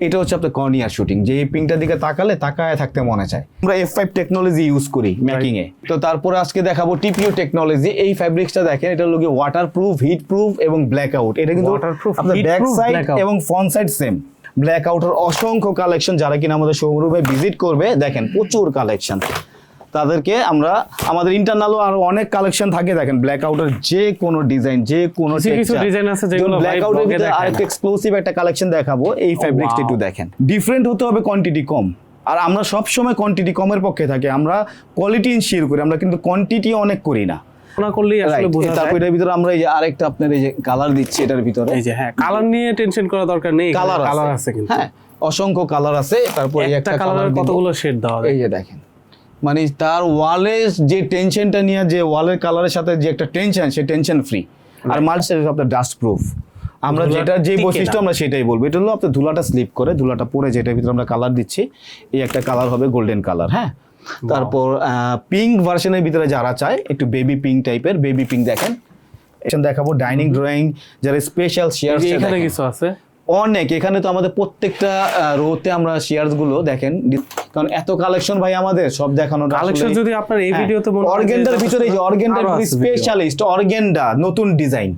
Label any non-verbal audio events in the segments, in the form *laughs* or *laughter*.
এটা হচ্ছে আপনার কর্নিয়ার শুটিং যে এই পিংটার দিকে তাকালে তাকায় থাকতে মনে চায়। আমরা এফ ফাইভ টেকনোলজি ইউজ করি মেকিং এ তো তারপরে আজকে দেখাবো টিপিও টেকনোলজি এই ফ্যাব্রিক্সটা দেখেন এটা লোকে ওয়াটার প্রুফ হিট প্রুফ এবং ব্ল্যাক আউট এটা কিন্তু আপনার ব্যাক সাইড এবং ফ্রন্ট সাইড সেম ব্ল্যাক আউটের অসংখ্য কালেকশন যারা কিনা আমাদের শোরুমে ভিজিট করবে দেখেন প্রচুর কালেকশন তাদেরকে আমরা আমাদের ইন্টারনালও আরও অনেক কালেকশন থাকে দেখেন ব্ল্যাক আউটের যে কোনো ডিজাইন যে কোনো কিছু design আছে যেগুলো ব্ল্যাক আউটের ভিতরে আরেকটা এক্সক্লুসিভ একটা কালেকশন দেখাবো এই ফ্যাব্রিক্সটা একটু দেখেন। ডিফারেন্ট হতে হবে কোয়ান্টিটি কম। আর আমরা সব সময় কোয়ান্টিটি কমের পক্ষে থাকি আমরা কোয়ালিটি ইনশিওর করি আমরা কিন্তু কোয়ান্টিটি অনেক করি না। না করলেই আসলে বোঝা তারপর এটার ভিতরে আমরা এই যে আরেকটা আপনার এই যে কালার দিচ্ছি এটার ভিতরে। এই যে হ্যাঁ কালার নিয়ে টেনশন করা দরকার নেই কালার কালার আছে। কিন্তু। হ্যাঁ অসংখ্য কালার আছে তারপর একটা কালারের কালার কতগুলো শেড দেওয়া এই যে দেখেন। মানে তার ওয়ালে যে টেনশনটা নিয়ে যে ওয়ালের কালারের সাথে যে একটা টেনশন সে টেনশন ফ্রি আর মাল্টি আপনার ডাস্ট প্রুফ আমরা যেটা যে বৈশিষ্ট্য আমরা সেটাই বলব। এটা হলো আপনার ধুলাটা স্লিপ করে ধুলাটা পরে যেটার ভিতরে আমরা কালার দিচ্ছি এই একটা কালার হবে গোল্ডেন কালার হ্যাঁ? তারপর পিঙ্ক ভার্সনের ভিতরে যারা চায় একটু বেবি পিঙ্ক টাইপের বেবি পিঙ্ক দেখেন। এখানে দেখাবো ডাইনিং ড্রয়িং যারা স্পেশাল শেয়ার এখানে কিছু আছে। অনেক। এখানে তো আমাদের প্রত্যেকটা রোতে আমরা শেয়ারসগুলো দেখেন। কারণ এত কালেকশন ভাই আমাদের সব দেখানো কালেকশন যদি আপনার এই ভিডিওতে মনে অর্গেন্ডার ভিতরে অর্গেন্ডার আরও আছে video। স্পেশালিস্ট অর্গেন্ডা নতুন ডিজাইন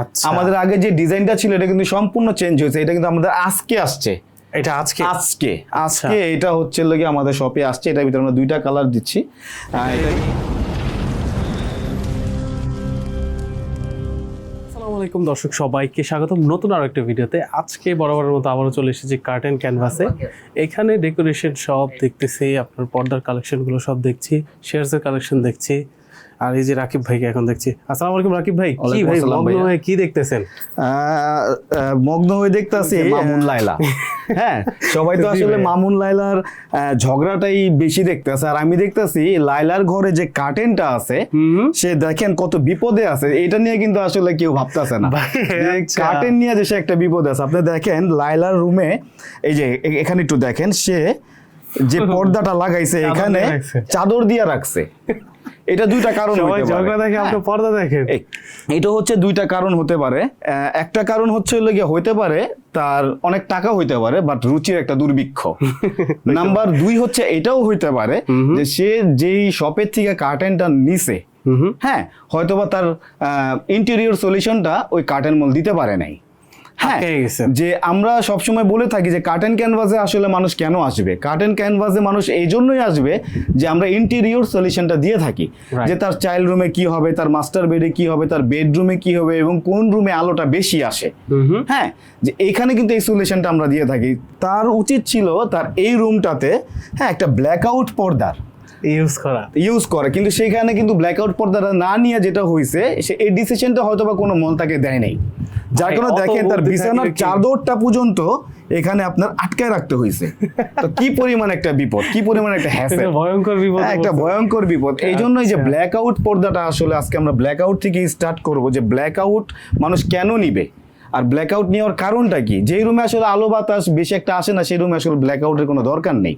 আচ্ছা। আমাদের আগে যে ডিজাইনটা ছিল এটা কিন্তু সম্পূর্ণ চেঞ্জ হয়েছে। এটা কিন্তু আমাদের আজকে আসছে। এটা আজকে? আজকে। আজকে এটা হচ্ছে লাগে আমাদের শপে আসছে। এটার ভিতরে আমরা দুইটা কালার দিচ্ছি। এটা আলাইকুম দর্শক, সবাইকে স্বাগতম নতুন আরও একটা ভিডিওতে। আজকে বরাবরের মতো আবারও চলে এসেছি কার্টেন ক্যানভাসে এখানে ডেকোরেশন সব দেখতেছি, আপনার পর্দার কালেকশনগুলো সব দেখছি শেয়ারসের কালেকশন দেখছি। আর এই যে রাকিব ভাইকে এখন দেখছি। আসসালামু আলাইকুম রাকিব ভাই। কি ভাই মগ্ন হয়ে কি দেখতেছেন? মগ্ন হয়ে দেখতাছি। মামুন লাইলা হ্যাঁ সবাই তো আসলে মামুন লাইলার ঝগড়াটাই বেশি দেখতেছে। আর আমি দেখতাছি লাইলার ঘরে যে কার্টেনটা আছে সে দেখেন কত বিপদে আছে। এটা নিয়ে কিন্তু আসলে কেউ ভাবতেছে না। যে আচ্ছা। কার্টেন নিয়ে যে সে একটা বিপদ আছে। আপনি দেখেন লাইলার রুমে এই যে এখানে একটু দেখেন সে যে *laughs* পর্দাটা লাগাইছে এখানে চাদর দিয়া রাখছে। এটা দুইটা কারণ দেখে। পর্দা দেখেন এটা হচ্ছে দুইটা কারণ হতে পারে। একটা কারণ হচ্ছে হলো গিয়ে হইতে পারে তার অনেক টাকা হইতে পারে বাট রুচির একটা দুর্ভিক্ষ। *laughs* নাম্বার দুই হচ্ছে এটাও হইতে পারে যে সে যেই শপের থেকে কার্টেনটা নিছে হ্যাঁ হয়তোবা তার ইন্টেরিয়র সলিউশনটা ওই কার্টেন মল দিতে পারে নাই। হ্যাঁ। যে আমরা সবসময় বলে থাকি যে কার্টেন ক্যানভাসে আসলে মানুষ কেন আসবে? কার্টেন ক্যানভাসে মানুষ এই জন্যই আসবে যে আমরা ইন্টেরিয়র সলিউশনটা দিয়ে থাকি। যে তার চাইল্ড রুমে কি হবে তার মাস্টার বেডে কি হবে তার বেডরুমে কি হবে এবং কোন রুমে আলোটা বেশি আসে। হ্যাঁ যে এখানে কিন্তু এই সলিউশনটা আমরা দিয়ে থাকি। তার উচিত ছিল তার এই রুমটাতে হ্যাঁ একটা ব্ল্যাকআউট পর্দার। ইউজ করা। ইউজ করে। কিন্তু সেখানে কিন্তু ব্ল্যাকআউট পর্দাটা না নিয়ে যেটা হয়েছে সে এই ডিসিশনটা হয়তো বা কোনো মল তাকে দেয় নাই। যার কোনো কারণে দেখেন তার বিছানার চাদরটা পর্যন্ত এখানে আপনার আটকায় রাখতে হয়েছে। তো কি পরিমাণ একটা বিপদ কি পরিমাণ একটা *laughs* হ্যাসেল? ভয়ঙ্কর বিপদ হ্যাঁ, একটা ভয়ঙ্কর বিপদ। এই জন্যই যে ব্ল্যাক আউট পর্দাটা আসলে আজকে আমরা ব্ল্যাক আউট থেকে স্টার্ট করব যে ব্ল্যাক আউট মানুষ কেন নিবে? আর ব্ল্যাক আউট নেওয়ার কারণটা কি? যেই রুমে আসলে আলো বাতাস বেশি একটা আসে না সেই রুমে আসলে ব্ল্যাক আউটের কোনো দরকার নেই।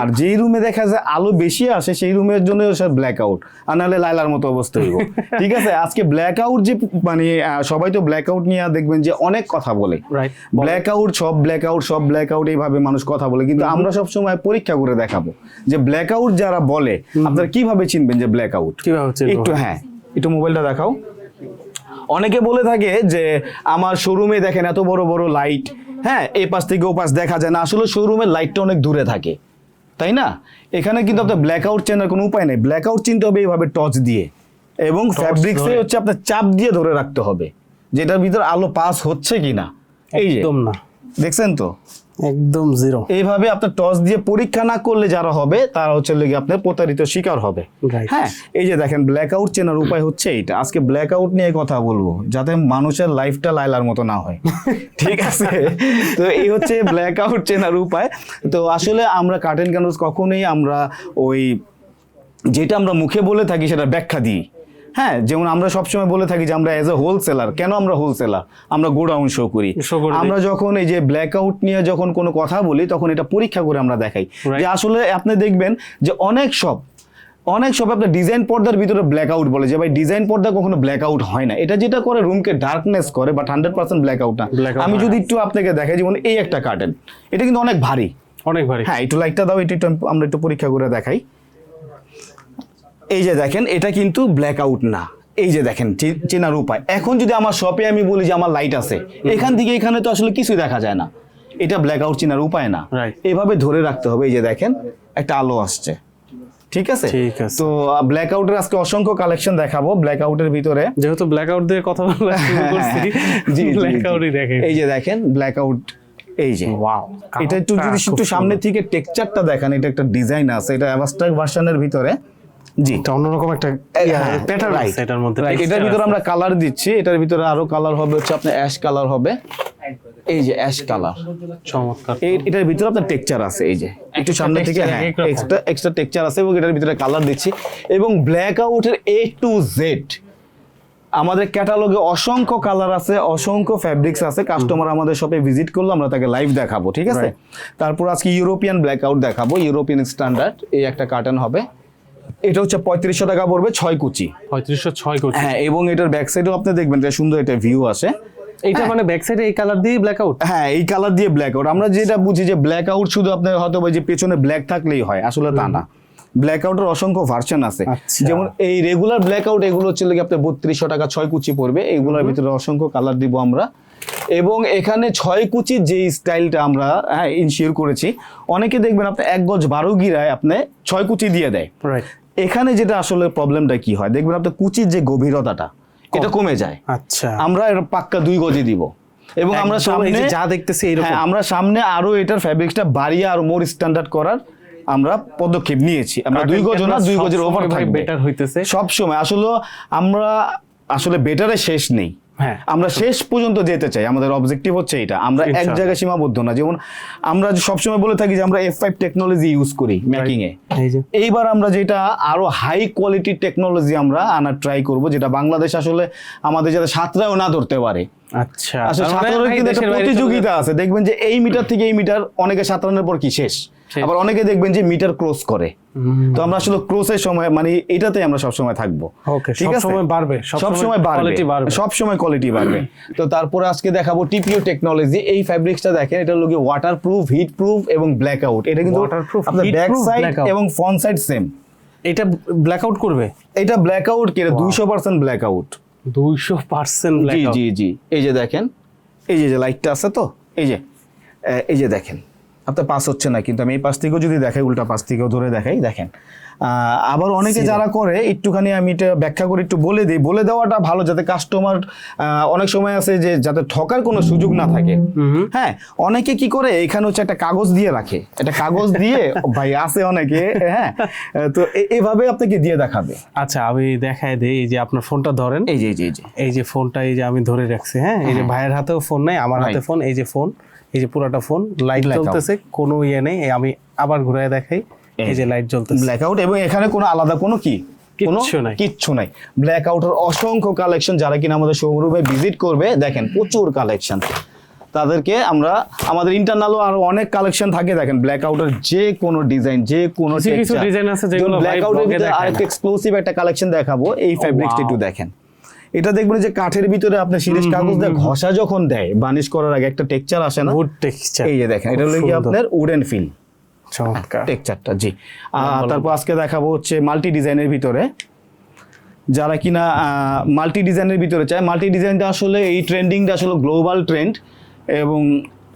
আর যেই রুমে দেখা যায় আলো বেশি আসে সেই রুমের জন্য ব্ল্যাক আউট আর নাহলে লাইলার মতো অবস্থা হইব। *laughs* ঠিক আছে? আজকে ব্ল্যাক আউট যে মানে সবাই তো ব্ল্যাক আউট নিয়ে দেখবেন যে অনেক কথা বলে। রাইট ব্ল্যাক আউট সব ব্ল্যাক আউট সব ব্ল্যাক আউট এইভাবে মানুষ কথা বলে। কিন্তু আমরা সব সময় পরীক্ষা করে দেখাবো যে ব্ল্যাক আউট যারা বলে আপনারা কীভাবে চিনবেন যে ব্ল্যাক আউট কীভাবে একটু হ্যাঁ একটু মোবাইলটা দেখাও। অনেকে বলে থাকে যে আমার শোরুমে দেখেন এত বড় বড় লাইট হ্যাঁ এই পাশ থেকে ও পাশ দেখা যায় না। আসলে শোরুমের লাইটটা অনেক দূরে থাকে। তাই না? এখানে কিন্তু আপনার ব্ল্যাক আউট চেনার কোনো উপায় নেই। ব্ল্যাক আউট চিনতে হবে এইভাবে টর্চ দিয়ে। এবং ফ্যাব্রিক্সে। হচ্ছে আপনার চাপ দিয়ে ধরে রাখতে হবে। যেটার ভিতর আলো পাস হচ্ছে কিনা। এই যে। একদম না। দেখছেন তো? একদম জিরো এইভাবে আপনার টস দিয়ে পরীক্ষা না করলে যারা হবে তারা হচ্ছে লেগে আপনার প্রতারিত শিকার হবে। হ্যাঁ এই যে দেখেন ব্ল্যাক আউট চেনার উপায় হচ্ছে এইটা। আজকে ব্ল্যাক আউট নিয়ে কথা বলব যাতে মানুষের লাইফটা লাইলার মতো না হয়। *laughs* ঠিক আছে? তো এই হচ্ছে ব্ল্যাক আউট চেনার উপায়। তো আসলে আমরা কার্টেন ক্যানভাস কখনোই আমরা ওই যেটা আমরা মুখে বলে থাকি সেটা ব্যাখ্যা দিই। হ্যাঁ যেমন আমরা সবসময় বলে থাকি যে আমরা এজ এ হোলসেলার কেন আমরা হোলসেলার আমরা গোডাউন শো করি। আমরা যখন এই যে ব্ল্যাক আউট নিয়ে যখন কোনো কথা বলি তখন এটা পরীক্ষা করে আমরা দেখাই। যে আসলে আপনি দেখবেন যে অনেক সব অনেক সব আপনার ডিজাইন পর্দার ভিতরে ব্ল্যাক আউট বলে যে ভাই ডিজাইন পর্দা কখনো ব্ল্যাক আউট হয় না। এটা যেটা করে রুমকে ডার্কনেস করে but hundred percent blackout না আমি যদি একটু আপনাকে দেখাই যেমন এই একটা কার্টেন এটা কিন্তু অনেক ভারী। অনেক ভারী। হ্যাঁ একটু লাইটটা দাও এটা একটু আমরা একটু পরীক্ষা করে দেখাই। এই যে দেখেন এটা কিন্তু ব্ল্যাক আউট না। এই যে দেখেন চেনার উপায়। এখন যদি আমার শপে আমি বলি যে আমার লাইট আছে এখান থেকে এখানে তো আসলে কিছুই দেখা যায় না। এটা ব্ল্যাক আউট চেনার উপায় না. এভাবে ধরে রাখতে হবে এই যে দেখেন একটা আলো আসছে। ঠিক আছে? তো ব্ল্যাক আউটের আজকে অসংখ্য কালেকশন দেখাবো। ব্ল্যাক আউটের ভিতরে যেহেতু ব্ল্যাক আউট দিয়ে কথা বলা শুরু করছি। ব্ল্যাক আউটই দেখে এই যে দেখেন ব্ল্যাক আউট এই যে। ওয়াও এটা একটু যদি একটু সামনে থেকে টেক্সচারটা দেখান এটা একটা ডিজাইন আছে এটা অ্যাভাস্ট্রাক্ট ভার্সনের ভিতরে। জি। এটা অন্যরকম একটা প্যাটার্ন. আছে এটার মধ্যে। এটার ভিতরে আমরা কালার দিচ্ছি এটার ভিতরে আরও কালার হবে হচ্ছে আপনার অ্যাশ কালার হবে। এই যে অ্যাশ কালার চমৎকার। এটার ভিতরে আপনার টেক্সচার আছে এই যে। একটু সামনে থেকে হ্যাঁ এক্সট্রা এক্সট্রা টেক্সচার আছে এবং এটার ভিতরে কালার দিচ্ছি। এবং ব্ল্যাক আউটের এ টু জেড আমাদের ক্যাটালগে অসংখ্য কালার আছে অসংখ্য ফ্যাব্রিক্স আছে। কাস্টমার আমাদের শপে ভিজিট করল আমরা তাকে লাইভ দেখাবো ঠিক আছে? তারপর আজকে ইউরোপিয়ান ব্ল্যাক আউট দেখাবো ইউরোপিয়ান স্ট্যান্ডার্ড এই একটা কার্টন হবে। এটা হচ্ছে পঁয়ত্রিশশো টাকা পড়বে ছয় কুচি। পঁয়ত্রিশশো ছয় কোটি হ্যাঁ এবং এটার ব্যাক সাইডেও আপনি দেখবেন এটা সুন্দর একটা ভিউ আসে এইটা মানে ব্যাক সাইডে এই কালার দিয়ে ব্ল্যাক আউট হ্যাঁ এই কালার দিয়ে ব্ল্যাক আউট আমরা যেটা বুঝি যে ব্ল্যাক আউট শুধু আপনার হয়তো যে পেছনে ব্ল্যাক থাকলেই হয় আসলে তা না। ব্ল্যাক আউটের অসংখ্য ভার্সন আছে। আচ্ছা। যেমন এই রেগুলার ব্ল্যাক আউট এগুলো হচ্ছে কি আপনার বত্রিশশো টাকা ছয় কুচি পড়বে। এইগুলোর ভিতরে অসংখ্য কালার দিব আমরা। এবং এখানে ছয় কুচির যে স্টাইলটা আমরা হ্যাঁ ইনশিওর করেছি অনেকে দেখবেন আপনি এক গজ বারো গিরায় আপনি ছয় কুচি দিয়ে দেয়। এখানে যেটা আসলে প্রবলেমটা কি হয়? দেখবেন আপনার কুচির যে গভীরতাটা এটা কমে যায়। আচ্ছা। আমরা এর পাক্কা দুই গজে দিব। এবং আমরা সামনে যা দেখতেছি এরকম হ্যাঁ আমরা সামনে আরও এটার ফ্যাব্রিক্সটা বাড়িয়ে আর মোর স্ট্যান্ডার্ড করার আমরা পদক্ষেপ নিয়েছি। আমরা দুই গজ না দুই গজের ওভার থাকবে। বেটার হইতেছে। সব সময় আসলে আমরা আসলে বেটারে শেষ নেই। আমরা শেষ পর্যন্ত যেতে চাই। আমাদের অবজেক্টিভ হচ্ছে এটা আমরা এক জায়গায় সীমাবদ্ধ না। যেমন আমরা সবসময় বলে থাকি যে আমরা এফ ফাইভ টেকনোলজি ইউজ করি মেকিং এ এইবার আমরা যেটা আরও হাই কোয়ালিটির টেকনোলজি আমরা আনার ট্রাই করব যেটা বাংলাদেশ আসলে আমাদের যাতে সাঁতরাও না ধরতে পারে। আচ্ছা। আসলে তার সাঁতারের কিন্তু একটা প্রতিযোগিতা আছে? দেখবেন যে এই মিটার থেকে এই মিটার অনেকে সাঁতরানোর পর কি শেষ। আবার অনেকে দেখবেন যে মিটার ক্রস করে। তো আমরা আসলে ক্রসের সময় মানে এটাতে আমরা সব সময় থাকব ঠিক আছে? সবসময় বাড়বে, সব সবসময় সময় quality বাড়বে। সব সময় কোয়ালিটি বাড়বে তো তারপরে আজকে দেখাবো টিপিও টেকনোলজি এই ফ্যাব্রিক্সটা দেখেন এটা লোকে ওয়াটার প্রুফ হিট প্রুফ এবং ব্ল্যাক আউট এটা কিন্তু আপনার ব্যাক সাইড এবং ফ্রন্ট সাইড সেম এটা ব্ল্যাক আউট করবে? এটা ব্ল্যাক আউট কেটে দুইশো পার্সেন্ট ব্ল্যাক আউট দুইশো পার্সেন্ট জি জি জি। এই যে দেখেন এই যে যে লাইটটা আছে তো? এই যে এই যে দেখেন। আপনার পাস হচ্ছে না কিন্তু আমি এই পাশ থেকেও যদি দেখাই উল্টা পাশ থেকেও ধরে দেখাই দেখেন। আবার অনেকে যারা করে একটুখানি আমি এটা ব্যাখ্যা করে একটু বলে দিই। বলে দেওয়াটা ভালো যাতে কাস্টমার অনেক সময় আছে যে যাতে ঠকার কোনো সুযোগ না থাকে। হ্যাঁ অনেকে কি করে এখানে হচ্ছে একটা কাগজ দিয়ে রাখে। একটা কাগজ দিয়ে ভাই আছে অনেকে হ্যাঁ। তো এভাবে আপনাকে দিয়ে দেখাবে। আচ্ছা আমি দেখাই দিই এই যে আপনার ফোনটা ধরেন। এই যে এই যে এই যে। ফোনটা এই যে আমি ধরে রাখছি হ্যাঁ। এই যে ভাইয়ের হাতেও ফোন নাই আমার হাতে ফোন এই যে ফোন। এই যে পুরাটা ফোন লাইট. জ্বলতেছে কোনো ইয়ে নেই। আমি আবার ঘুরে দেখাই এই যে লাইট জ্বলতেছে। ব্ল্যাক আউট এবং এখানে কোনো আলাদা কোনো কি? কিচ্ছু নাই। কিচ্ছু নাই। ব্ল্যাক আউটের অসংখ্য কালেকশন যারা কিনা আমাদের শোরুমে ভিজিট করবে দেখেন প্রচুর কালেকশন তাদেরকে আমরা আমাদের ইন্টারনালও আরও অনেক কালেকশন থাকে দেখেন ব্ল্যাক আউটের যে কোনো ডিজাইন যে কোনো কিছু design আছে যেগুলো ব্ল্যাক আউটের ভিতরে আরেকটা এক্সক্লুসিভ একটা কালেকশন দেখাবো এই ফ্যাব্রিক্সটা একটু দেখেন। এটা দেখবেন যে কাঠের ভিতরে আপনার সিরিজ কাগজ দিয়ে ঘষা যখন দেয় বানিশ করার আগে একটা টেক্সচার আসে না? টেক্সচার এই যে দেখেন এটা হলো কি আপনার উডেন ফিল চমৎকার। টেক্সচারটা জি। তারপর আজকে দেখাবো হচ্ছে মাল্টি ডিজাইনের ভিতরে। যারা কিনা মাল্টি ডিজাইনের ভিতরে চায় মাল্টি ডিজাইনটা আসলে এই ট্রেন্ডিংটা আসলে গ্লোবাল ট্রেন্ড এবং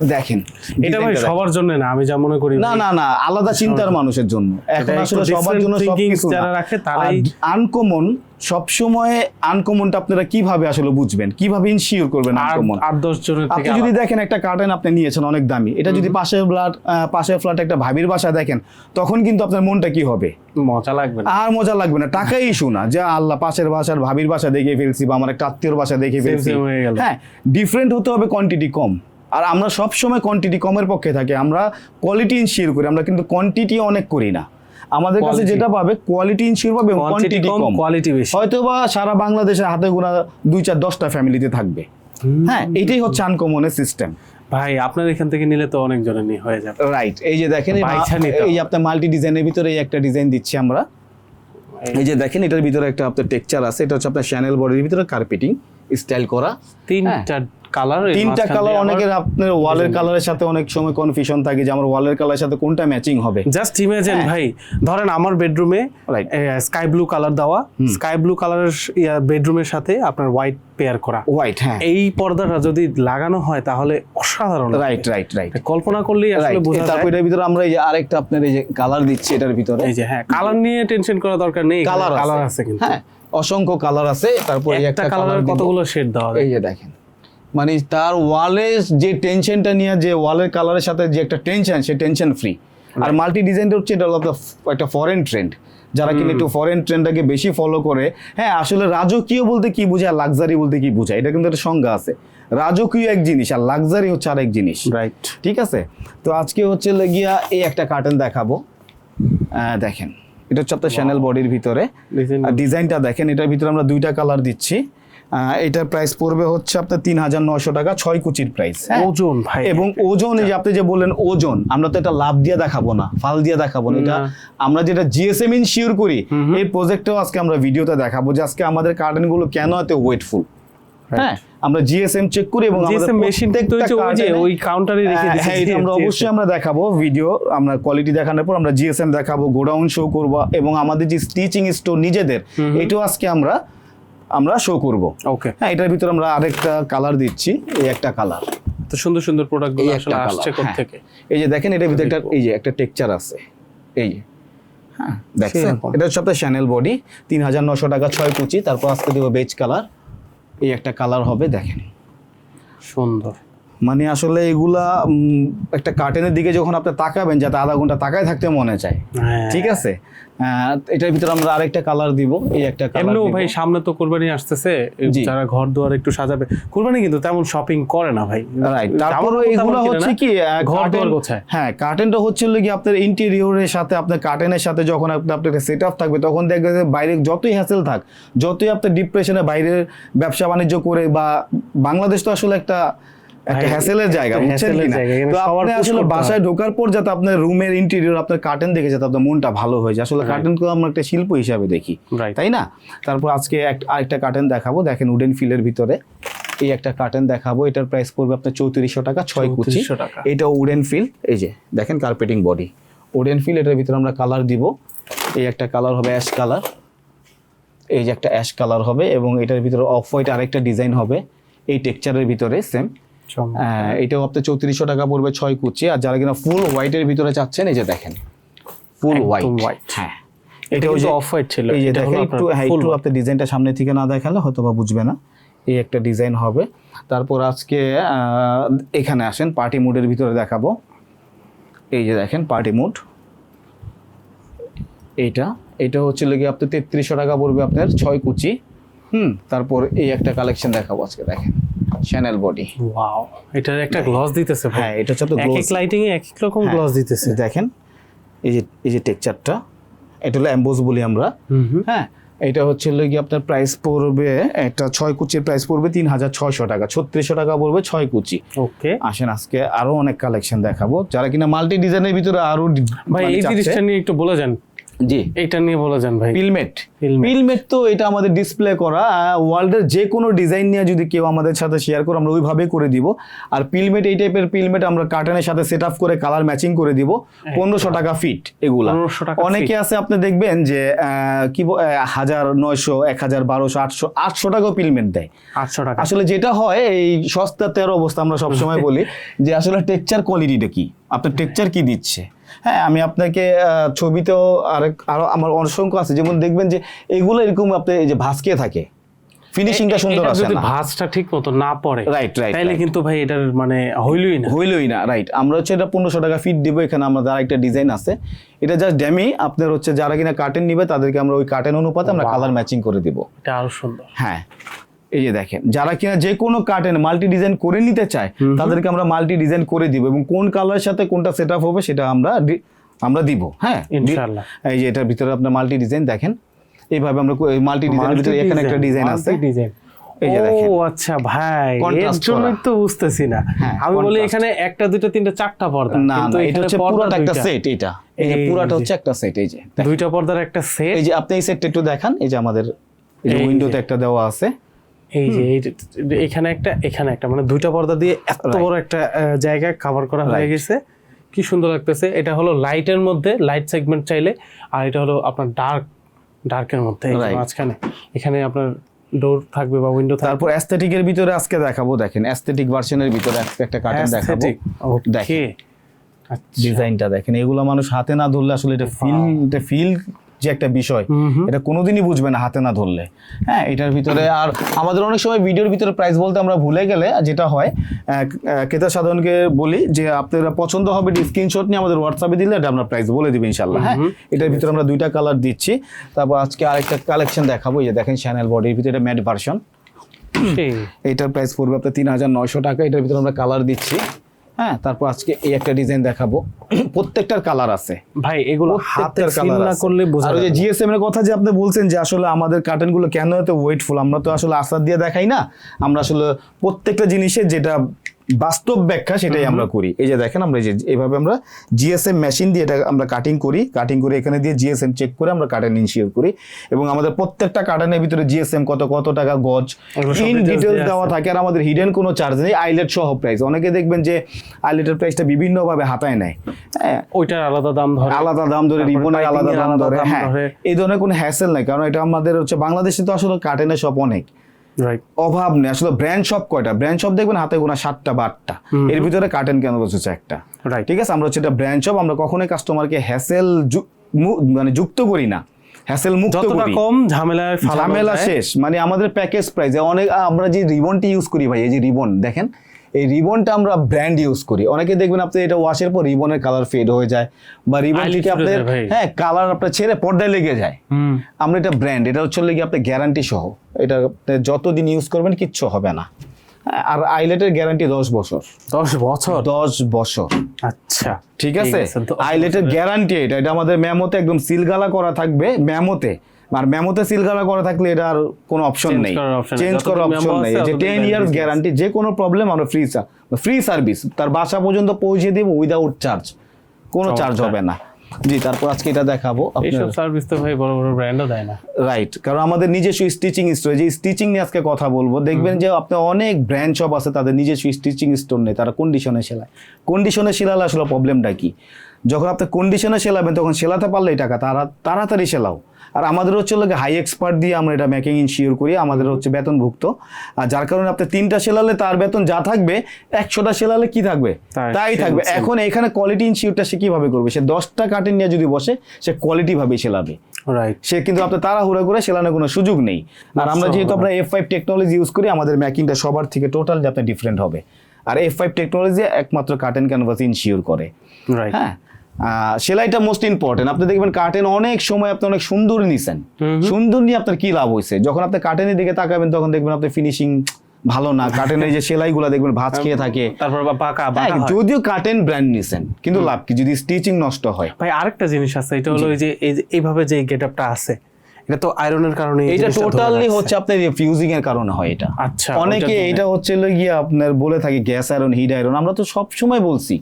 দেখেন এটা ভাই। সবার জন্য না আমি যা মনে করি না না না আলাদা চিন্তার মানুষের জন্য। এখন আসলে সবার জন্য সবকিছু যারা রাখে তারাই- আনকমন সবসময় আনকমনটা আপনারা কীভাবে আসলে বুঝবেন? কীভাবে ইনশিওর করবেন আনকমন আট দশ জনের আপনি যদি দেখেন একটা কার্টেন আপনি নিয়েছেন অনেক দামি। এটা যদি পাশের ফ্ল্যাট পাশের ফ্ল্যাট একটা ভাবির বাসা দেখেন তখন কিন্তু আপনার মনটা কি হবে? মজা লাগবে না। আর মজা লাগবে না। টাকাই ইস্যু না। যে আল্লাহ পাশের বাসার ভাবির বাসা দেখে ফেলছি বা আমার একটা আত্মীয়র বাসা দেখে ফেলছি। হয়ে। হ্যাঁ ডিফারেন্ট হতে হবে কোয়ান্টিটি কম। আর আমরা সব সময় কোয়ান্টিটি কমের পক্ষে থাকি আমরা কোয়ালিটি ইনশিওর করি আমরা কিন্তু কোয়ান্টিটি অনেক করি না। আমাদের কাছে যেটা পাবে কোয়ালিটি ইনশিওর পাবে কোয়ান্টিটি কম কোয়ালিটি বেশি। হয়তো বা সারা বাংলাদেশে হাতে গোনা দুই চার দশটা ফ্যামিলিতে থাকবে। হ্যাঁ এটাই হচ্ছে আনকমনের সিস্টেম ভাই আপনার এখান থেকে নিলে তো অনেক জনের নিয়ে হয়ে যাবে। রাইট এই যে দেখেন এই আপনার মাল্টি ডিজাইনের ভিতরে এই একটা ডিজাইন দিচ্ছি আমরা। এই যে দেখেন এটার ভিতরে একটা আপনার টেক্সচার আছে এটা হচ্ছে আপনার শ্যানেল বডির ভিতরে কার্পেটিং স্টাইল করা। তিনটা কালার হ্যাঁ। তিনটা কালার অনেকের আপনার ওয়ালের কালারের সাথে অনেক সময় কনফিউশন থাকে যে আমার ওয়ালের কালারের সাথে কোনটা ম্যাচিং হবে। জাস্ট ইমাজিন ভাই ধরেন আমার বেডরুমে স্কাই ব্লু কালার দেওয়া স্কাই ব্লু কালারের বেডরুমের সাথে আপনার হোয়াইট পেয়ার করা। হোয়াইট হ্যাঁ। এই পর্দাটা যদি লাগানো হয় তাহলে অসাধারণ রাইট রাইট রাইট কল্পনা করলেই আসলে বোঝা যায়। তারপর এটার ভিতরে আমরা এই যে আরেকটা আপনার এই যে কালার দিচ্ছি এটার ভিতরে। এই যে হ্যাঁ কালার নিয়ে টেনশন করা দরকার নেই। কালার কালার আছে। কিন্তু। হ্যাঁ অসংখ্য কালার আছে। তারপর একটা কালারের কতগুলো শেড দেওয়া এই যে দেখেন। মানে তার ওয়ালে যে টেনশনটা নিয়ে যে ওয়ালের কালারের সাথে যে একটা টেনশন সে টেনশন ফ্রি আর মাল্টি ডিজাইনটা হচ্ছে এটা হলো একটা ফরেন ট্রেন্ড যারা কিনা একটু ফরেন ট্রেন্ডটাকে বেশি ফলো করে হ্যাঁ আসলে রাজকীয় বলতে কি বোঝায় আর লাক্সারি বলতে কি বোঝায় এটা কিন্তু একটা সংজ্ঞা আছে। রাজকীয় এক জিনিস আর লাক্সারি হচ্ছে আরেক জিনিস। রাইট ঠিক আছে? তো আজকে হচ্ছে গিয়া এই একটা কার্টন দেখাবো। দেখেন এটা হচ্ছে আপনার চ্যানেল বডির ভিতরে। আর ডিজাইনটা দেখেন এটার ভিতরে আমরা দুইটা কালার দিচ্ছি। এটার প্রাইস পড়বে হচ্ছে আপনার তিন হাজার নশো টাকা ছয় কুচির প্রাইস ওজন ভাই। এবং ওজন এই যে আপনি যে বললেন ওজন আমরা তো এটা লাভ দিয়ে দেখাবো না ফাল দিয়ে দেখাবো না। এটা আমরা যেটা জিএসএম ইনশিওর করি এই প্রজেক্টটাও আজকে আমরা ভিডিওতে দেখাবো যে আজকে আমাদের কার্টনগুলো কেন এত ওয়েটফুল হ্যাঁ। আমরা জিএসএম চেক করি এবং জিএসএম মেশিন তো প্রত্যেকটা ওই যে ওই কাউন্টারে রেখে হ্যাঁ, দিয়েছে হ্যাঁ, এটা আমরা অবশ্যই আমরা দেখাবো ভিডিও আমরা কোয়ালিটি দেখানোর পর আমরা জিএসএম দেখাবো গোডাউন শো করব এবং আমাদের যে স্টিচিং স্টোর নিজেদের এটাও আজকে আমরা আমরা শো করব। ওকে হ্যাঁ এটার ভিতরে আমরা আরেকটা কালার দিচ্ছি এই একটা কালার তো সুন্দর সুন্দর প্রোডাক্ট এই গুলো আসলে আসছে কালার থেকে? এই যে দেখেন এটার ভিতরে একটা এই যে একটা টেকচার আছে। এই যে হ্যাঁ দেখছেন। এটা হচ্ছে আপনার শ্যানেল বডি তিন হাজার নশো টাকা ছয় কুচি। তারপর আজকে দেবো বেজ কালার এই একটা কালার হবে দেখেন। সুন্দর। মানে আসলে এগুলা একটা কার্টেনের দিকে যখন আপনি তাকাবেন যাতে আধা ঘণ্টা তাকায় থাকতে মনে চায়। হ্যাঁ। ঠিক আছে? এটার ভিতরে আমরা আরেকটা কালার দিব এই একটা কালার ভাই সামনে তো কুরবানি আসতেছে যারা ঘর দুয়ার একটু সাজাবে কুরবানি কিন্তু তেমন শপিং করে না ভাই। রাইট তারপরে এগুলো হচ্ছে কি ঘর দুয়ার গোছায়। হ্যাঁ কার্টেনটা হচ্ছে কি আপনার ইন্টেরিয়রের সাথে আপনার কার্টেনের সাথে যখন আপনি আপনার সেট আপ থাকবে তখন দেখবে যে বাইরে যতই হ্যাসেল থাক যতই আপনার ডিপ্রেশনে বাইরের ব্যবসা বাণিজ্য করে বা বাংলাদেশ তো আসলে একটা একটা হ্যাসেলের জায়গা বুঝছেন hassle-এর কি না? তো আপনি আসলে বাসায় ঢোকার পর যাতে আপনার রুমের ইন্টেরিয়র আপনার কার্টেন দেখে যাতে আপনার মনটা ভালো হয়ে। যায় আসলে কার্টেনকে আমরা একটা শিল্প হিসাবে দেখি তাই না? তারপর আজকে আরেকটা কার্টেন দেখাবো। দেখেন উডেন ফিলের ভিতরে এই একটা কার্টেন দেখাবো। এটার প্রাইস পড়বে আপনার চৌত্রিশশো টাকা ছয় কুচি। টাকা। এটা উডেন ফিল এই যে দেখেন কার্পেটিং বডি উডেন ফিল এটার ভিতরে আমরা কালার দিব। এই একটা কালার হবে অ্যাশ কালার এই যে একটা অ্যাশ কালার হবে এবং এটার ভিতরে অফ হোয়াইট আরেকটা ডিজাইন হবে। এই টেক্সচারের ভিতরে সেম। এটাও আপনার চৌত্রিশশো টাকা পড়বে ছয় কুচি। আর যারা কিনা ফুল হোয়াইটের ভিতরে চাচ্ছেন এই যে দেখেন ফুল হোয়াইট হ্যাঁ। এটা অফ হোয়াইট ছিল। এই যে দেখেন একটু হ্যাঁ একটু আপনি ডিজাইনটা সামনে থেকে না দেখালে হয়তো বা বুঝবে না। এই একটা ডিজাইন হবে। তারপর আজকে এখানে আসেন পার্টি মুডের ভিতরে দেখাবো। এই যে দেখেন পার্টি মুড এইটা এটা হচ্ছে লেগে আপনার তেত্রিশশো টাকা পড়বে আপনার ছয় কুচি। হুম তারপর এই একটা কালেকশন দেখাবো আজকে দেখেন। চ্যানেল বডি ওয়াও এটার একটা গ্লস দিতেছে হ্যাঁ এটা হচ্ছে আপনার এক এক লাইটিং এ এক এক রকম হ্যাঁ। গ্লস দিতেছে। দেখেন এই যে এই যে টেক্সচারটা এটা হলো অ্যাম্বোজ বলি আমরা। হ্যাঁ এটা হচ্ছে কি আপনার প্রাইস পড়বে একটা ছয় কুচির প্রাইস পড়বে তিন হাজার ছয়শো টাকা ছত্রিশশো টাকা পড়বে ছয় কুচি। ওকে আসেন আজকে আরও অনেক কালেকশন দেখাবো। যারা কিনা মাল্টি ডিজাইনের ভিতরে আরও ভাই মানে এই জিনিসটা নিয়ে একটু বলে যান। জি। এইটা নিয়ে বলে যান ভাই। পিলমেট। পিলমেট তো এটা আমাদের ডিসপ্লে করা। ওয়ার্ল্ডের যে কোনো ডিজাইন নিয়ে যদি কেউ আমাদের সাথে শেয়ার করে আমরা ওইভাবে করে দিব। আর পিলমেট এই টাইপের পিলমেট আমরা কার্টনের সাথে সেট আপ করে কালার ম্যাচিং করে দিব। পনেরোশো টাকা ফিট এগুলা। 1500 টাকা অনেকে আছে আপনি দেখবেন যে কি হাজার নয়শো এক হাজার বারোশো আটশো আটশো টাকাও পিলমেট দেয়। আটশো টাকা। আসলে যেটা হয় এই সস্তা তেরো অবস্থা আমরা সবসময় বলি যে আসলে টেক্সচার কোয়ালিটিটা কি? আপনার টেক্সচার কি দিচ্ছে? হ্যাঁ আমি আপনাকে ছবিতেও আরেক আরও আমার অসংখ্য আছে। যেমন দেখবেন যে এগুলো এরকম আপনি এই যে ভাসকে থাকে ফিনিশিংটা সুন্দর আছে যদি না। ভাঁজটা ঠিক মতো না পড়ে রাইট রাইট তাইলে কিন্তু ভাই এটার মানে হইলই না। হইলই না রাইট আমরা হচ্ছে এটা পনেরোশো টাকা ফিট দিব এখানে আমাদের আরেকটা ডিজাইন আছে। এটা জাস্ট ড্যামি আপনার হচ্ছে যারা কিনা কার্টেন নিবে তাদেরকে আমরা ওই কার্টেন অনুপাতে আমরা কালার ম্যাচিং করে দিব। এটা আরও সুন্দর। হ্যাঁ। এই যে দেখেন যারা কিনা যে কোনো কার্টেন মাল্টি ডিজাইন করে নিতে চায় তাদেরকে আমরা মাল্টি ডিজাইন করে দিব এবং কোন কালারের সাথে কোনটা সেট আপ হবে সেটা আমরা আমরা দিব হ্যাঁ? ইনশাআল্লাহ। এই যে এটার ভিতরে আপনার মাল্টি ডিজাইন দেখেন এইভাবে আমরা মাল্টি ডিজাইনের ভিতরে এখানে একটা ডিজাইন আছে। ডিজাইন ও আচ্ছা ভাই এর জন্যই তো বুঝতেছি না। হ্যাঁ, আমি বলি এখানে একটা দুইটা তিনটা চারটা পর্দা। না না এটা হচ্ছে পুরোটা একটা সেট এটা। এই যে পুরোটা হচ্ছে একটা সেট এই যে। দুইটা পর্দার একটা সেট এই যে আপনি এই সেটটা একটু দেখান এই যে আমাদের এই এই যে। উইন্ডোতে একটা দেওয়া আছে। এই যে এখানে একটা এখানে একটা মানে দুইটা পর্দা দিয়ে এত বড় একটা জায়গা কভার করা হয়ে গেছে। কি সুন্দর লাগতেছে। এটা হলো লাইটের মধ্যে লাইট সেগমেন্ট চাইলে। আর এটা হলো আপনার ডার্ক ডার্কের মধ্যে. মাঝখানে। এখানে আপনার ডোর থাকবে বা উইন্ডো থাকবে। তারপর অ্যাস্থেটিকের ভিতরে আজকে দেখাবো দেখেন। অ্যাস্থেটিক ভার্সনের ভিতরে আজকে একটা কার্টেন দেখাবো। Aesthetic. ওকে দেখেন। আচ্ছা। ডিজাইনটা দেখেন। এগুলো মানুষ হাতে না ধরলে আসলে এটা ফিল এটা ফিল যে একটা বিষয়। এটা কোনোদিনই বুঝবে না হাতে না ধরলে। হ্যাঁ এটার ভিতরে আর আমাদের অনেক সময় ভিডিওর ভিতরে প্রাইস বলতে আমরা ভুলে গেলে যেটা হয় ক্রেতা সাধারণকে বলি যে আপনারা পছন্দ হবে স্ক্রিনশট নিয়ে আমাদের হোয়াটসঅ্যাপে দিলে এটা আমরা প্রাইস বলে দিবেন ইনশাল্লাহ হ্যাঁ? এটার ভিতরে আমরা দুইটা কালার দিচ্ছি। তারপর আজকে আরেকটা কালেকশন দেখাবো এই যে দেখেন চ্যানেল বডির ভিতরে ম্যাট ভার্সন এটার প্রাইস পড়বে আপনার তিন হাজার নয়শো টাকা এটার ভিতরে আমরা কালার দিচ্ছি। হ্যাঁ তারপর আজকে এই একটা ডিজাইন দেখাবো। *clears throat* প্রত্যেকটার কালার আছে। ভাই এগুলো হাতের কালার না করলে বোঝা আর যে জিএসএম এর কথা যে আপনি বলছেন যে আসলে আমাদের কার্টেনগুলো কেন এত ওয়েটফুল আমরা তো আসলে আসার দিয়ে দেখাই না। আমরা আসলে প্রত্যেকটা জিনিসের যেটা বাস্তব ব্যাখ্যা সেটাই আমরা করি। এই যে দেখেন আমরা এই এইভাবে আমরা জিএসএম মেশিন দিয়ে এটা আমরা কাটিং করি। কাটিং করে এখানে দিয়ে জিএসএম চেক করে আমরা কার্টেন ইনশিওর করি। এবং আমাদের প্রত্যেকটা কার্টেনের ভিতরে জিএসএম কত কত টাকা গজ ইন ডিটেলস দেওয়া থাকে আর আমাদের হিডেন কোনো চার্জ নেই। আইলেট সহ প্রাইস অনেকে দেখবেন যে আইলেটের প্রাইসটা বিভিন্নভাবে হাতায় নেয়। হ্যাঁ। ওইটার আলাদা দাম ধরে। আলাদা দাম ধরে রিবনের আলাদা দাম ধরে। হ্যাঁ। এই ধরনের কোনো হ্যাসেল নাই। কারণ এটা আমাদের হচ্ছে বাংলাদেশে তো আসলে কাটেনের শপ অনেক। অভাব নেই। আসলে ব্র্যান্ড শপ কয়টা? ব্র্যান্ড শপ দেখবেন হাতে গোনা সাতটা বা আটটা। এর ভিতরে কার্টেন কেন বসেছে একটা? ঠিক আছে? আমরা হচ্ছে এটা ব্র্যান্ড শপ আমরা কখনোই কাস্টমারকে হ্যাসেল মানে যুক্ত করি না। হ্যাসেল মুক্ত যতটা কম ঝামেলা ঝামেলা। শেষ। মানে আমাদের প্যাকেজ প্রাইস অনেক আমরা যে রিবনটি ইউজ করি ভাই এই যে রিবন দেখেন? এই রিবনটা আমরা ব্র্যান্ড ইউজ করি। অনেকে দেখবেন আপনি এটা ওয়াশের পর রিবনের কালার ফেড হয়ে যায় বা রিবন থেকে আপনার হ্যাঁ কালার আপনার ছেড়ে পর্দায় লেগে যায়। আমরা এটা ব্র্যান্ড এটা হচ্ছে লেগে আপনার গ্যারান্টি সহ। এটা আপনি যতদিন ইউজ করবেন কিচ্ছু হবে না। আর আইলেটের গ্যারান্টি দশ বছর। দশ বছর? দশ বছর। আচ্ছা। ঠিক আছে? আইলেটের গ্যারান্টি এটা। এটা আমাদের মেমোতে একদম সিলগালা করা থাকবে মেমোতে আর মেমোতে সিল করা করা থাকলে এটা আর কোনো অপশন নেই। চেঞ্জ করার অপশন নেই। যে টেন ইয়ার্স গ্যারান্টি যে কোনো প্রবলেম আমরা ফ্রি ফ্রি সার্ভিস তার বাসা পর্যন্ত পৌঁছে দেবো উইদাউট চার্জ কোনো চার্জ হবে না। জি তারপর আজকে এটা দেখাবো। এইসব সার্ভিস তো ভাই বড় বড় ব্র্যান্ডও দেয় না। রাইট কারণ আমাদের নিজস্ব স্টিচিং স্টোর যে স্টিচিং নিয়ে আজকে কথা বলব দেখবেন যে আপনি অনেক ব্র্যান্ড শপ আছে তাদের নিজস্ব স্টিচিং স্টোর নেই তারা কন্ডিশনে সেলায়। কন্ডিশনে সেলালে আসলে প্রবলেমটা কি? যখন আপনি কন্ডিশনে সেলাবেন তখন সেলাতে পারলেই টাকা তারা তাড়াতাড়ি সেলাও। আর আমাদের হচ্ছে লোকে হাই এক্সপার্ট দিয়ে আমরা এটা মেকিং ইনশিওর করি আমাদের হচ্ছে বেতনভুক্ত। আর যার কারণে আপনি তিনটা সেলালে তার বেতন যা থাকবে একশোটা সেলালে কি থাকবে? তাই, থাকবে। এখন এখানে কোয়ালিটি ইনশিওরটা সে কীভাবে করবে? সে দশটা কাটিং নিয়ে যদি বসে সে কোয়ালিটি ভাবে সেলাবে। রাইট সে কিন্তু আপনার তাড়াহুড়া করে সেলানোর কোনো সুযোগ নেই। আর আমরা যেহেতু আমরা এফ ফাইভ টেকনোলজি ইউজ করি আমাদের ম্যাকিংটা সবার থেকে টোটাল আপনার ডিফারেন্ট হবে। আর এফ ফাইভ টেকনোলজি একমাত্র কার্টেন ক্যানভাস ইনশিওর করে। রাইট হ্যাঁ? সেলাইটা মোস্ট ইম্পর্টেন্ট আপনি দেখবেন কার্টেন অনেক সময় আপনি অনেক সুন্দর নিছেন। সুন্দর নিয়ে আপনার কি লাভ হয়েছে যখন আপনি কার্টেনের দিকে তাকাবেন তখন দেখবেন আপনার ফিনিশিং ভালো না। কার্টেনের যে সেলাইগুলো দেখবেন ভাঁজ খেয়ে থাকে। *laughs* তারপর বাঁকা হ্যাঁ। যদিও কার্টেন ব্র্যান্ড নিছেন কিন্তু লাভ কি? যদি স্টিচিং নষ্ট হয়। ভাই আরেকটা জিনিস আছে এটা হলো এই যে এই যে এইভাবে যে গেটআপটা আছে এটা তো আয়রনের কারণে এটা টোটালি হচ্ছে আপনার ফিউজিং এর কারণে হয় এটা। আচ্ছা, অনেকে এটা হচ্ছে গিয়ে আপনার বলে থাকে গ্যাস আয়রন হিট আয়রন আমরা তো সব সময় বলছি।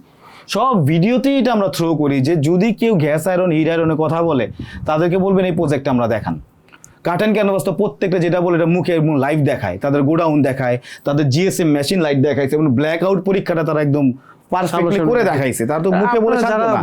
সব ভিডিওতেই এটা আমরা থ্রো করি যে যদি কেউ গ্যাস আয়রন হিট আয়রনের কথা বলে, তাদেরকে বলবেন এই প্রজেক্ট আমরা দেখান। কার্টেন ক্যানভাস তো প্রত্যেকটা যেটা বলে এটা মুখে লাইভ দেখায়, তাদের গোডাউন দেখায়, তাদের জিএসএম মেশিন লাইট দেখায় ব্ল্যাক আউট পরীক্ষাটা তারা একদম পারফেক্টলি করে দেখাইছে তারা তো মুখে বলে শান্ত না।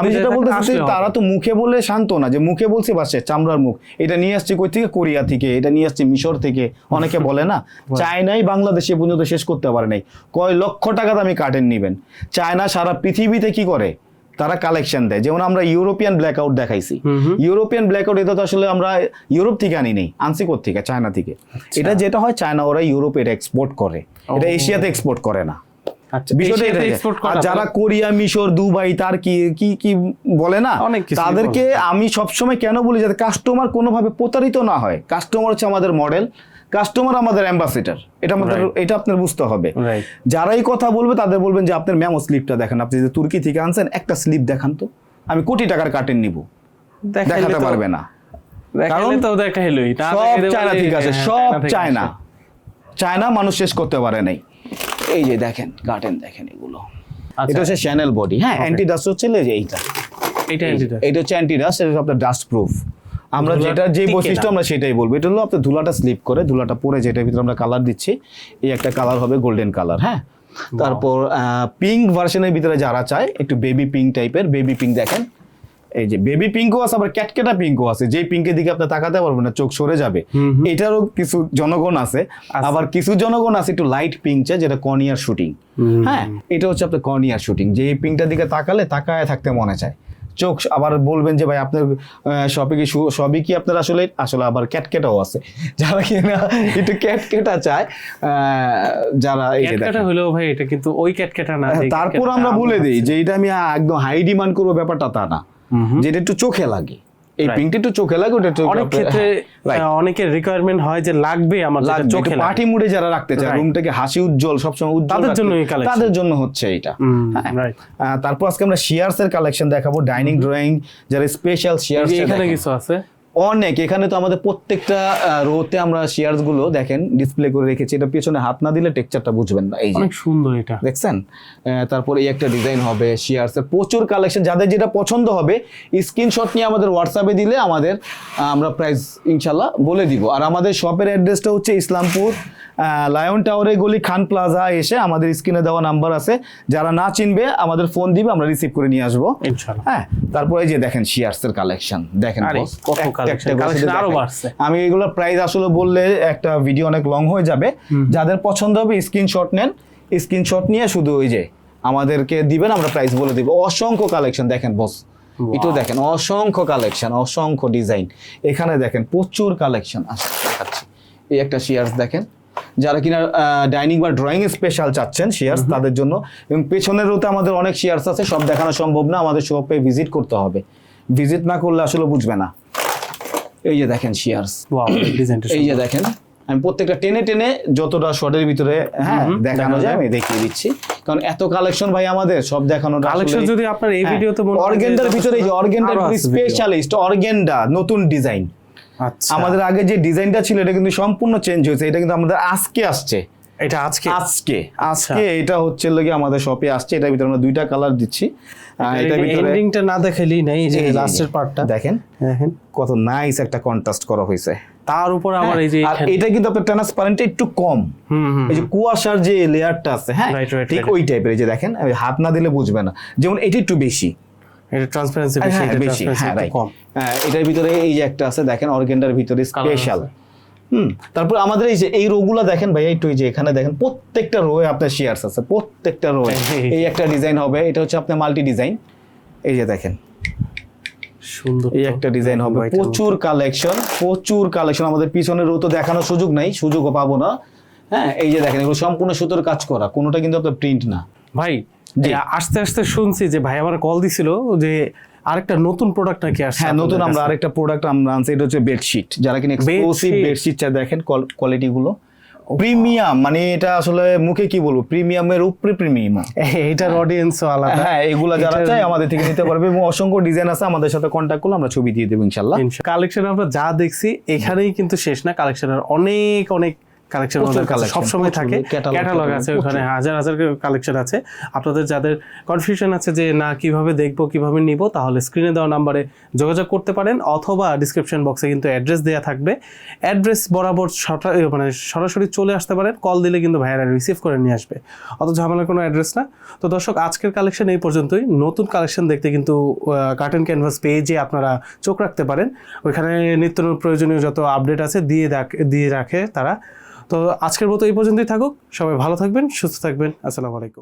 আমি যেটা থাকেন, বলতে চাচ্ছি, আসলে হবে। তারা তো মুখে বলে শান্ত না যে মুখে বলছি বাসে চামড়ার মুখ। এটা নিয়ে আসছে কই থেকে? কোরিয়া থেকে এটা নিয়ে আসছে মিশর থেকে। অনেকে *laughs* বলে না চায়নাই বাংলাদেশে পর্যন্ত শেষ করতে পারে নাই। কয় লক্ষ টাকা দামি কার্টেন নিবেন। চায়না সারা পৃথিবীতে কি করে? তারা কালেকশন দেয়। যেমন আমরা ইউরোপিয়ান ব্ল্যাক আউট দেখাইছি ইউরোপিয়ান ব্ল্যাক আউট এটা তো আসলে আমরা ইউরোপ থেকে আনি নেই আনছি থেকে চায়না থেকে। এটা যেটা হয় চায়না ওরা ইউরোপে এটা এক্সপোর্ট করে। এটা এশিয়াতে এক্সপোর্ট করে না। আচ্ছা যারা কোরিয়া মিশর দুবাই তার কি কি কি বলে না? তাদেরকে আমি সবসময় কেন বলি যাতে কাস্টমার কোনোভাবে প্রতারিত না হয়। কাস্টমার হচ্ছে আমাদের মডেল কাস্টমার আমাদের অ্যাম্বাসিডার এটা আমাদের এটা আপনার বুঝতে হবে। যারাই কথা বলবে তাদের বলবেন যে আপনার ম্যামো স্লিপটা দেখেন। আপনি যে তুর্কি থেকে আনছেন একটা স্লিপ দেখান তো। আমি কোটি টাকার কাটেন নিব। দেখাতে পারবে না। কারণ তো দেখাইলই। সব চায়না থেকে আসে হ্যাঁ, সব চায়না আসে। চায় না মানুষ শেষ করতে পারে নাই। এই যে দেখেন কার্টেন দেখেন এগুলো। আচ্ছা। এটা হচ্ছে চ্যানেল বডি হ্যাঁ? অ্যান্টি ডাস্ট হচ্ছে যে এইটা। এটা Adidas। এটা হচ্ছে অ্যান্টি ডাস্ট এটা আপনার ডাস্ট প্রুফ আমরা যেটা যে বৈশিষ্ট্য আমরা সেটাই বলব। এটা হলো আপনার ধুলাটা স্লিপ করে ধুলাটা পরে যেটার ভিতরে আমরা কালার দিচ্ছি এই একটা কালার হবে গোল্ডেন কালার হ্যাঁ? তারপর পিঙ্ক ভার্সনের ভিতরে যারা চায় একটু বেবি পিঙ্ক টাইপের বেবি পিঙ্ক দেখেন। এই যে বেবি পিঙ্কও আছে আবার ক্যাটকেটা পিঙ্কও আছে। যেই পিঙ্কের দিকে আপনি তাকাতে পারবেন না চোখ সরে যাবে। এটারও কিছু জনগণ আছে। আবার কিছু জনগণ আছে একটু লাইট পিঙ্ক চায় যেটা কর্নিয়ার শুটিং হ্যাঁ এটা হচ্ছে আপনার কর্নিয়ার শুটিং যে পিঙ্কটার দিকে তাকালে তাকায় থাকতে মনে চায়। চোখ আবার বলবেন যে ভাই আপনার সবই কি সবই কি আপনার আসলে আসলে আবার ক্যাটকেটাও আছে। *laughs* যারা কিনা একটু ক্যাটকেটা চায় আহ, যারা যে ক্যাটকাটা। হলেও ভাই এটা কিন্তু ওই ক্যাটকেটা না তারপর আমরা বলে দিই যে এটা আমি একদম হাই ডিমান্ড করব ব্যাপারটা তা না। যেটা একটু চোখে লাগে। এই. পিঙ্কটা একটু চোখে লাগে ওটা অনেক ক্ষেত্রে *laughs* অনেকের রিকোয়ারমেন্ট হয় যে লাগবে আমার যেটা চোখে পার্টি মুডে যারা রাখতে চায় রুমটাকে হাসি উজ্জ্বল সবসময় উজ্জ্বল তাদের জন্য এই কালেকশন তাদের জন্য হচ্ছে এটা হ্যাঁ। রাইট আহ, তারপর আজকে আমরা শিয়ার্স এর কালেকশন দেখাবো ডাইনিং ড্রয়িং যারা স্পেশাল শিয়ার্স এখানে কিছু আছে? অনেক এখানে তো আমাদের প্রত্যেকটা রোতে আমরা শেয়ারসগুলো দেখেন ডিসপ্লে করে রেখেছি। এটা পেছনে হাত না দিলে টেক্সচারটা বুঝবেন না এই যে। অনেক সুন্দর এটা। দেখছেন? তারপর এই একটা ডিজাইন হবে শেয়ারস এর। প্রচুর কালেকশন যাদের যেটা পছন্দ হবে স্ক্রিনশট নিয়ে আমাদের হোয়াটসঅ্যাপে দিলে আমাদের আমরা প্রাইস ইনশাল্লাহ বলে দিব। আর আমাদের শপের অ্যাড্রেসটা হচ্ছে ইসলামপুর লায়ন টাওয়ারে গলি খান প্লাজা এসে আমাদের স্ক্রিনে দেওয়া নাম্বার আছে। যারা না চিনবে আমাদের ফোন দিবে আমরা রিসিভ করে নিয়ে আসব। ইনশাআল্লাহ হ্যাঁ তারপরে যে দেখেন শেয়ারস এর কালেকশন দেখেন কত একটা আরও বাড়ছে। আমি এগুলোর প্রাইস আসলে বললে একটা ভিডিও অনেক লং হয়ে যাবে। যাদের পছন্দ হবে স্ক্রিনশট নেন। স্ক্রিনশট নিয়ে শুধু ওই যে আমাদেরকে দিবেন আমরা প্রাইস বলে দিব। অসংখ্য কালেকশন দেখেন বস একটু দেখেন অসংখ্য কালেকশন অসংখ্য ডিজাইন এখানে দেখেন প্রচুর কালেকশন আসছে দেখাচ্ছি। এই একটা শেয়ার্স দেখেন। যারা কিনা ডাইনিং বা ড্রয়িং স্পেশাল চাচ্ছেন শেয়ার্স তাদের জন্য। এবং পেছনের রোতে আমাদের অনেক শেয়ার্স আছে সব দেখানো সম্ভব না আমাদের শপে ভিজিট করতে হবে। ভিজিট না করলে আসলে বুঝবে না। এই যে দেখেন শেয়ার্স এই যে দেখেন আমি প্রত্যেকটা টেনে টেনে যতটা শর্টের ভিতরে হ্যাঁ দেখানো যায়। আমি দেখিয়ে দিচ্ছি। কারণ এত কালেকশন ভাই আমাদের সব দেখানো কালেকশন যদি আপনার এই ভিডিওতে মনে অর্গেন্ডার ভিতরে এই যে অর্গেন্ডার স্পেশালিস্ট অর্গেন্ডা নতুন ডিজাইন আচ্ছা। আমাদের আগে যে ডিজাইনটা ছিল এটা কিন্তু সম্পূর্ণ চেঞ্জ হয়েছে এটা কিন্তু আমাদের আজকে আসছে। এটা আজকে? আজকে আজকে এটা হচ্ছে লাগে আমাদের শপে আসছে এটার ভিতরে আমরা দুইটা কালার দিচ্ছি। এন্ডিংটা না নাই যে লাস্টের পার্টটা দেখেন দেখেন কত নাইস একটা কন্ট্রাস্ট করা হয়েছে। তার উপর আমার এই যে এটা কিন্তু আপনার ট্রান্সপারেন্ট একটু কম। এই যে কুয়াশার যে লেয়ারটা আছে হ্যাঁ ঠিক ওই টাইপের এই যে দেখেন হাত না দিলে বুঝবে না। যেমন এটি একটু বেশি। এটা ট্রান্সপারেন্সি বেশি হ্যাঁ, এটা ট্রান্সপারেন্সি হ্যাঁ কম। এটার ভিতরে এই যে একটা আছে দেখেন অর্গেন্ডার ভিতরে স্পেশাল। হুম তারপর আমাদের এই যে এই রোগুলা দেখেন ভাই একটু যে এখানে দেখেন প্রত্যেকটা রোয়ে আপনার শেয়ারস আছে প্রত্যেকটা রোয়ে। *laughs* এই- একটা ডিজাইন হবে এটা হচ্ছে আপনার মাল্টি ডিজাইন এই যে দেখেন। সুন্দর এই একটা ডিজাইন হবে। প্রচুর কালেকশন প্রচুর কালেকশন আমাদের পিছনের রো তো দেখানোর সুযোগ নাই সুযোগও পাবো না। হ্যাঁ এই যে দেখেন এগুলো সম্পূর্ণ সুতোর কাজ করা কোনোটা কিন্তু আপনার প্রিন্ট না। ভাই আস্তে আস্তে শুনছি যে ভাই আমার কল দিছিল যে আরেকটা নতুন প্রোডাক্ট নাকি আসছে হ্যাঁ নতুন আমরা আরেকটা প্রোডাক্ট আমরা আনছি এটা হচ্ছে বেডশিট যারা কিনা এক্সক্লুসিভ দেখেন কোয়ালিটি গুলো। প্রিমিয়াম মানে এটা আসলে মুখে কি বলব? প্রিমিয়ামের উপরে প্রিমিয়াম এইটার অডিয়েন্সও আলাদা। হ্যাঁ এগুলা যারা এটার- চাই আমাদের থেকে নিতে পারবে এবং অসংখ্য ডিজাইন আছে আমাদের সাথে কন্ট্যাক্ট করলে আমরা ছবি দিয়ে দেবো ইনশাল্লাহ কালেকশন আমরা যা দেখছি এখানেই কিন্তু শেষ না। কালেকশনের অনেক অনেক কালেকশন আমাদের কাছে সবসময় থাকে। ক্যাটালগ আছে ওখানে হাজার হাজার কালেকশন আছে। আপনাদের যাদের কনফিউশন আছে যে না কীভাবে দেখব কীভাবে নিব তাহলে স্ক্রিনে দেওয়া নাম্বারে যোগাযোগ করতে পারেন অথবা ডিসক্রিপশন বক্সে কিন্তু অ্যাড্রেস দেওয়া থাকবে। অ্যাড্রেস বরাবর মানে সরাসরি চলে আসতে পারেন কল দিলে কিন্তু ভাইয়ারা রিসিভ করে নিয়ে আসবে। অত ঝামেলার কোনো অ্যাড্রেস না। তো দর্শক আজকের কালেকশন এই পর্যন্তই। নতুন কালেকশন দেখতে কিন্তু কার্টন ক্যানভাস পেজে আপনারা চোখ রাখতে পারেন। ওইখানে নিত্য প্রয়োজনীয় যত আপডেট আছে দিয়ে দিয়ে রাখে তারা। তো আজকের মতো এই পর্যন্তই থাকুক। সবাই ভালো থাকবেন সুস্থ থাকবেন। আসসালামু আলাইকুম।